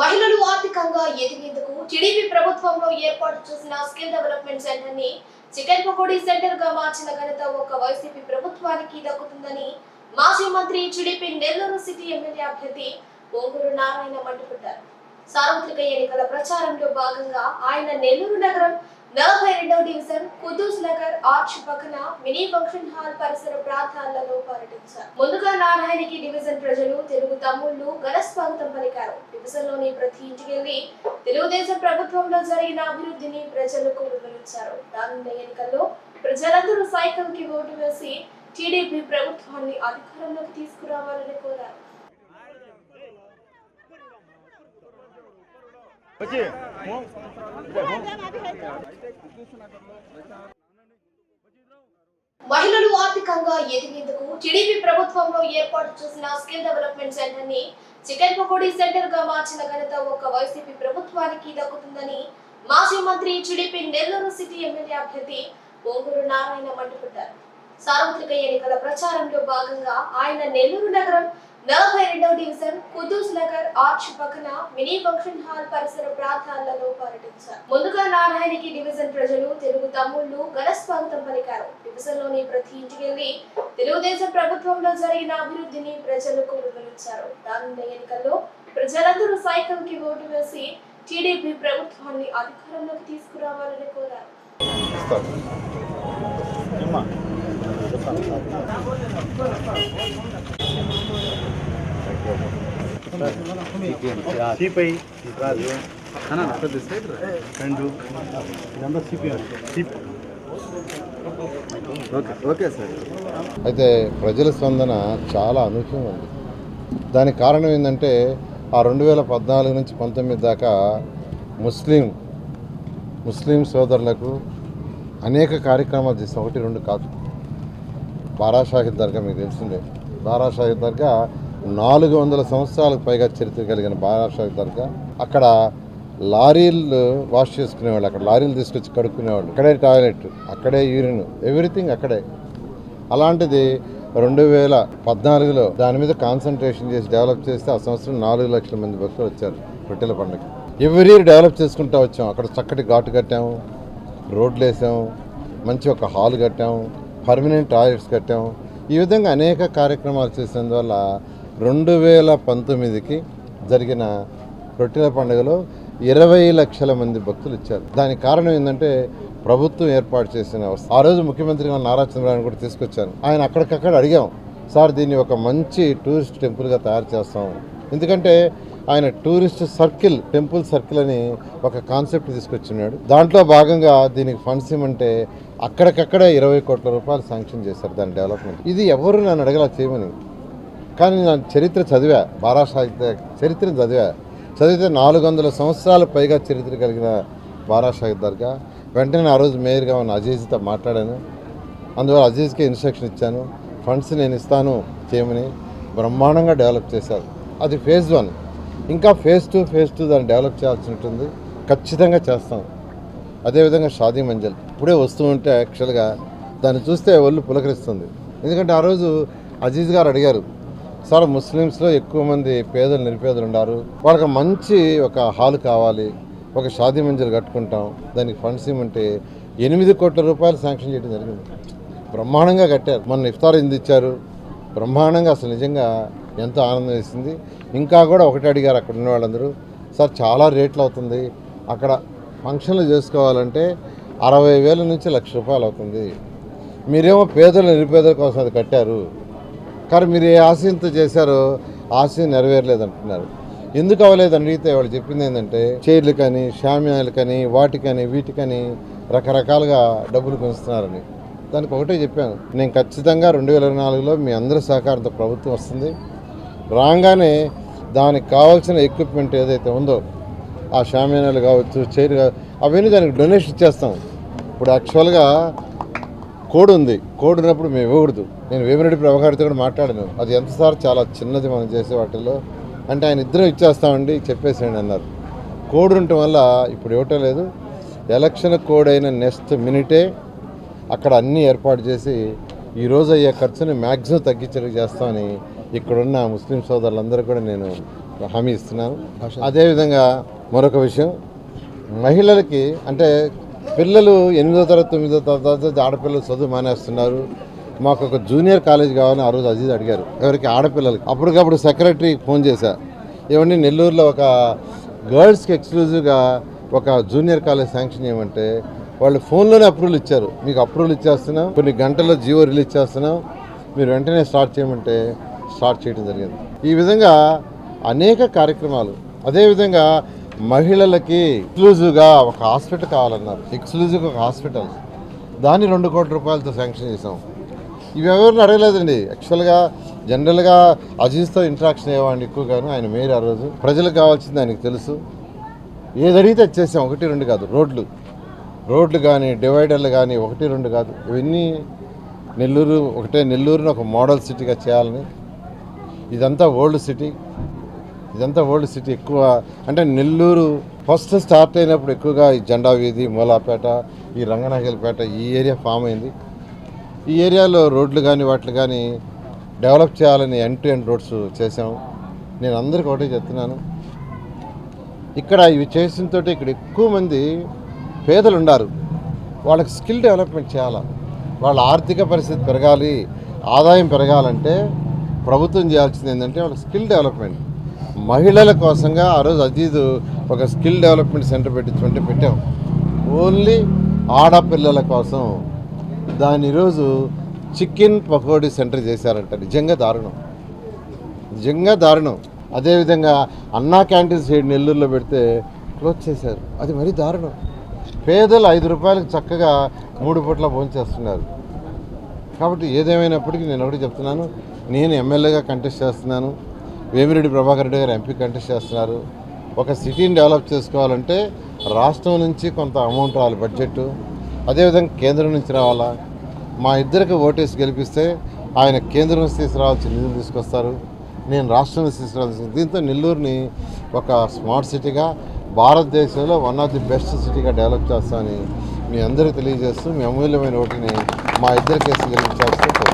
మహిళలు ఆర్థికంగా ఎదిగేందుకు టీడీపీ ప్రభుత్వంలో ఏర్పాటు చేసిన స్కిల్ డెవలప్మెంట్ సెంటర్ని చికెన్ పకోడీ సెంటర్గా మార్చిన ఘనత ఒక వైసీపీ ప్రభుత్వానికి దక్కుతుందని మాజీ మంత్రి టీడీపీ నెల్లూరు సిటీ ఎమ్మెల్యే అభ్యర్థి పొంగూరు నారాయణ మండిపడ్డారు. సార్వత్రిక ఎన్నికల ప్రచారంలో భాగంగా ఆయన నెల్లూరు నగరం నలభై రెండవ డివిజన్ కుద్దూస్ నగర్ ఆర్చ్ పక్కన మినీ ఫంక్షన్ హాల్ పరిసర ప్రాంతాలలో పర్యటించారు. ముందుగా నారాయణకి డివిజన్ ప్రజలు తెలుగు తమ్ముళ్ళు ఘన స్వాగతం పలికారు. డివిజన్లోని ప్రతి ఇంటికి వెళ్ళి తెలుగుదేశం ప్రభుత్వంలో జరిగిన అభివృద్ధిని ప్రజలకు వివరించారు. రానున్న ఎన్నికల్లో ప్రజలందరూ సైకిల్కి ఓటు వేసి టీడీపీ ప్రభుత్వాన్ని అధికారంలోకి తీసుకురావాలని కోరారు. వచ్చి. మహిళలు ఆర్థికంగా ఎదిగేందుకు టీడీపీ ప్రభుత్వంలో ఏర్పాటు చేసిన స్కిల్ డెవలప్మెంట్ సెంటర్ని చికెన్ పకోడీ సెంటర్గా మార్చిన ఘనత ఒక వైసీపీ ప్రభుత్వానికి దక్కుతుందని మాజీ మంత్రి టీడీపీ నెల్లూరు సిటీ ఎమ్మెల్యే అభ్యర్థి పొంగూరు నారాయణ మండిపడ్డారు. సార్వత్రిక ఎన్నికల ప్రచారంలో భాగంగా ఆయన నెల్లూరు నగరం నలభై రెండవ డివిజన్ కుద్దూస్ నగర్ ఆర్చ్ పక్కన మినీ ఫంక్షన్ హాల్ పరిసర ప్రాంతాలలో పర్యటించారు. ముందుగా నారాయణకి డివిజన్ ప్రజలు తెలుగు తమ్ముళ్ళు ఘన స్వాగతం పలికారు. డివిజన్లోని ప్రతి ఇంటికి వెళ్ళి తెలుగుదేశం ప్రభుత్వంలో జరిగిన అభివృద్ధిని ప్రజలకు వివరించారు. రానున్న ఎన్నికల్లో ప్రజలందరూ సైకిల్కి ఓటు వేసి టీడీపీ ప్రభుత్వాన్ని అధికారంలోకి తీసుకురావాలని కోరారు. ఇస్తాను సిపిఐ రాజు రెండు ఇదంతా సిపిఐ అయితే ప్రజల స్పందన చాలా అనూహ్యం ఉంది దానికి కారణం ఏంటంటే ఆ రెండు వేల పద్నాలుగు నుంచి పంతొమ్మిది దాకా ముస్లిం ముస్లిం సోదరులకు అనేక కార్యక్రమాలు చేస్తాం ఒకటి రెండు కాదు. బారాషాహిద్ దర్గా మీకు తెలిసిందే. బారాషాహిద్ దర్గా నాలుగు వందల సంవత్సరాలకు పైగా చరిత్ర కలిగిన బారా దర్గా అక్కడ లారీలు వాష్ చేసుకునేవాళ్ళు అక్కడ లారీలు తీసుకొచ్చి కడుక్కునేవాళ్ళు. అక్కడే టాయిలెట్ అక్కడే యూరిన్ ఎవ్రీథింగ్ అక్కడే. అలాంటిది రెండు వేల పద్నాలుగులో దాని మీద కాన్సన్ట్రేషన్ చేసి డెవలప్ చేస్తే ఆ సంవత్సరం నాలుగు లక్షల మంది భక్తులు వచ్చారు రొట్టెల పండుగ. ఎవ్రీ డెవలప్ చేసుకుంటూ వచ్చాం. అక్కడ చక్కటి ఘాటు కట్టాము రోడ్లు వేసాము మంచి ఒక హాల్ కట్టాము పర్మనెంట్ టాయిలెట్స్ కట్టాము. ఈ విధంగా అనేక కార్యక్రమాలు చేసినందువల్ల రెండు వేల పంతొమ్మిదికి జరిగిన రొట్టెల పండుగలో ఇరవై లక్షల మంది భక్తులు ఇచ్చారు. దానికి కారణం ఏంటంటే ప్రభుత్వం ఏర్పాటు చేసిన ఆ రోజు ముఖ్యమంత్రిగా నారా చంద్రబాబు కూడా తీసుకొచ్చాను ఆయన అక్కడికక్కడ అడిగాం సార్ దీన్ని ఒక మంచి టూరిస్ట్ టెంపుల్గా తయారు చేస్తాం. ఎందుకంటే ఆయన టూరిస్ట్ సర్కిల్ టెంపుల్ సర్కిల్ అని ఒక కాన్సెప్ట్ తీసుకొచ్చినాడు. దాంట్లో భాగంగా దీనికి ఫండ్స్ ఇవ్వమంటే అక్కడికక్కడే ఇరవై కోట్ల రూపాయలు శాంక్షన్ చేశారు దాని డెవలప్మెంట్. ఇది ఎవరు నన్ను అడగలా చేయమని? కానీ నేను చరిత్ర చదివా బారా సాహిత్య చరిత్రను చదివా. చదివితే నాలుగు వందల సంవత్సరాల పైగా చరిత్ర కలిగిన బారా షాహిద్ దర్గా. వెంటనే ఆ రోజు మేయర్గా ఉన్న అజీజ్తో మాట్లాడాను. అందువల్ల అజీజ్కి ఇన్స్ట్రక్షన్ ఇచ్చాను. ఫండ్స్ నేను ఇస్తాను చేయమని బ్రహ్మాండంగా డెవలప్ చేశారు. అది ఫేజ్ వన్. ఇంకా ఫేజ్ టూ ఫేజ్ టూ దాన్ని డెవలప్ చేయాల్సి ఉంటుంది ఖచ్చితంగా చేస్తాం. అదేవిధంగా షాదీ మంజల్. ఇప్పుడే వస్తూ ఉంటే యాక్చువల్గా దాన్ని చూస్తే ఒళ్ళు పులకరిస్తుంది. ఎందుకంటే ఆ రోజు అజీజ్ గారు అడిగారు సార్ ముస్లిమ్స్లో ఎక్కువ మంది పేదలు నిరుపేదలు ఉన్నారు వాళ్ళకి మంచి ఒక హాల్ కావాలి ఒక షాదీ మంజలు కట్టుకుంటాం దానికి ఫండ్స్ ఇవ్వమంటే ఎనిమిది కోట్ల రూపాయలు శాంక్షన్ చేయడం జరిగింది. బ్రహ్మాండంగా కట్టారు. మొన్న ఇఫ్తార్ ఇంది ఇచ్చారు? బ్రహ్మాండంగా అసలు నిజంగా ఎంతో ఆనందం వేసింది. ఇంకా కూడా ఒకటి అడిగారు అక్కడ ఉన్న వాళ్ళందరూ. సార్ చాలా రేట్లు అవుతుంది. అక్కడ ఫంక్షన్లు చేసుకోవాలంటే అరవై వేల నుంచి లక్ష రూపాయలు అవుతుంది. మీరేమో పేదలు నిరుపేదల కోసం అది కట్టారు. కానీ మీరు ఏ ఆశయంతో చేశారో ఆశయం నెరవేరలేదు అంటున్నారు ఎందుకు అవ్వలేదు అడిగితే వాళ్ళు చెప్పింది ఏంటంటే చైర్లు కానీ షామ్యాలు కానీ వాటికని వీటికని రకరకాలుగా డబ్బులు పెంచుతున్నారని దానికి ఒకటే చెప్పాను. నేను ఖచ్చితంగా రెండు వేల ఇరవై నాలుగులో మీ అందరి సహకారంతో ప్రభుత్వం వస్తుంది. రాగానే దానికి కావాల్సిన ఎక్విప్మెంట్ ఏదైతే ఉందో ఆ షామ్యానాలు కావచ్చు చైర్ అవన్నీ దానికి డొనేషన్ ఇచ్చేస్తాం. ఇప్పుడు యాక్చువల్గా కోడ్ ఉంది. కోడ్ ఉన్నప్పుడు మేము ఇవ్వకూడదు. నేను వేమిరెడ్డి ప్రభాకర్తో కూడా మాట్లాడాను. అది ఎంత సార్? చాలా చిన్నది మనం చేసే వాటిల్లో. అంటే ఆయన ఇద్దరం ఇచ్చేస్తామండి చెప్పేసేయండి అన్నారు. కోడ్ ఉండటం వల్ల ఇప్పుడు ఇవ్వటం లేదు. ఎలక్షన్ కోడ్ అయిన నెక్స్ట్ మినిటే అక్కడ అన్నీ ఏర్పాటు చేసి ఈరోజు అయ్యే ఖర్చుని మ్యాక్సిమం తగ్గించడం చేస్తామని ఇక్కడున్న ముస్లిం సోదరులందరూ కూడా నేను హామీ ఇస్తున్నాను. అదేవిధంగా మరొక విషయం. మహిళలకి అంటే పిల్లలు ఎనిమిదో తరగతి తొమ్మిదో తరగతి ఆడపిల్లలు చదువు మానేస్తున్నారు. మాకు ఒక జూనియర్ కాలేజ్ కావాలని ఆ రోజు అజీజ్ అడిగారు. ఎవరికి? ఆడపిల్లలకి. అప్పటికప్పుడు సెక్రటరీకి ఫోన్ చేశా. ఏమండి నెల్లూరులో ఒక గర్ల్స్కి ఎక్స్క్లూజివ్గా ఒక జూనియర్ కాలేజ్ శాంక్షన్ చేయమంటే వాళ్ళు ఫోన్లోనే అప్రూవల్ ఇచ్చారు. మీకు అప్రూవల్ ఇచ్చేస్తున్నాం. కొన్ని గంటల్లో జియో రిలీజ్ చేస్తున్నాం. మీరు వెంటనే స్టార్ట్ చేయమంటే స్టార్ట్ చేయడం జరిగింది. ఈ విధంగా అనేక కార్యక్రమాలు. అదేవిధంగా మహిళలకి ఎక్స్క్లూజివ్గా ఒక హాస్పిటల్ కావాలన్నారు. ఎక్స్క్లూజివ్గా ఒక హాస్పిటల్. దాన్ని రెండు కోట్ల రూపాయలతో శాంక్షన్ చేసాం ఇవి ఎవరిని అడగలేదండి. యాక్చువల్గా జనరల్గా అజీజ్తో ఇంట్రాక్షన్ అయ్యేవాడిని ఎక్కువగాను ఆయన మేయర్ ఆ రోజు. ప్రజలకు కావాల్సింది ఆయనకు తెలుసు. ఏది అడిగితే చేసాం ఒకటి రెండు కాదు రోడ్లు. రోడ్లు కానీ డివైడర్లు కానీ ఒకటి రెండు కాదు. ఇవన్నీ నెల్లూరు ఒకటే నెల్లూరుని ఒక మోడల్ సిటీగా చేయాలని. ఇదంతా ఓల్డ్ సిటీ. ఇదంతా ఓల్డ్ సిటీ ఎక్కువ. అంటే నెల్లూరు ఫస్ట్ స్టార్ట్ అయినప్పుడు ఎక్కువగా ఈ జెండా వీధి మూలాపేట ఈ రంగనాయకలపేట ఈ ఏరియా ఫామ్ అయింది. ఈ ఏరియాలో రోడ్లు కానీ వాటిని కానీ డెవలప్ చేయాలని ఎండ్ టు ఎండ్ రోడ్స్ చేసాం నేను అందరికీ ఒకటే చెప్తున్నాను. ఇక్కడ ఇవి చేసిన తోటి ఇక్కడ ఎక్కువ మంది పేదలు ఉన్నారు వాళ్ళకి స్కిల్ డెవలప్మెంట్ చేయాలి? వాళ్ళ ఆర్థిక పరిస్థితి పెరగాలి ఆదాయం పెరగాలంటే ప్రభుత్వం చేయాల్సింది ఏంటంటే వాళ్ళ స్కిల్ డెవలప్మెంట్. మహిళల కోసంగా ఆ రోజు అజీదు ఒక స్కిల్ డెవలప్మెంట్ సెంటర్ పెట్టించుకుంటే పెట్టాం. ఓన్లీ ఆడపిల్లల కోసం దాని ఈరోజు చికెన్ పకోడీ సెంటర్ చేశారంట. నిజంగా దారుణం. నిజంగా దారుణం. అదేవిధంగా అన్నా క్యాంటీన్ సైడ్ నెల్లూరులో పెడితే క్లోజ్ చేశారు. అది మరీ దారుణం. పేదలు ఐదు రూపాయలకు చక్కగా మూడు పూట్ల భోంచేస్తున్నారు కాబట్టి ఏదేమైనప్పటికీ నేను ఒకటి చెప్తున్నాను. నేను ఎమ్మెల్యేగా కంటెస్ట్ చేస్తున్నాను. వేమిరెడ్డి ప్రభాకర్ రెడ్డి గారు ఎంపీ కంటెస్ట్ చేస్తున్నారు. ఒక సిటీని డెవలప్ చేసుకోవాలంటే రాష్ట్రం నుంచి కొంత అమౌంట్ రావాలి బడ్జెట్ అదేవిధంగా కేంద్రం నుంచి రావాలా? మా ఇద్దరికి ఓటేసి గెలిపిస్తే ఆయన కేంద్రం నుంచి తీసుకురావాల్సిన నిధులు తీసుకొస్తారు. నేను రాష్ట్రం నుంచి తీసుకురావాల్సిన దీంతో నెల్లూరుని ఒక స్మార్ట్ సిటీగా భారతదేశంలో వన్ ఆఫ్ ది బెస్ట్ సిటీగా డెవలప్ చేస్తామని మీ అందరికీ తెలియజేస్తూ మీ అమూల్యమైన ఓటుని మా ఇద్దరికి కేసు గెలిపించాల్సి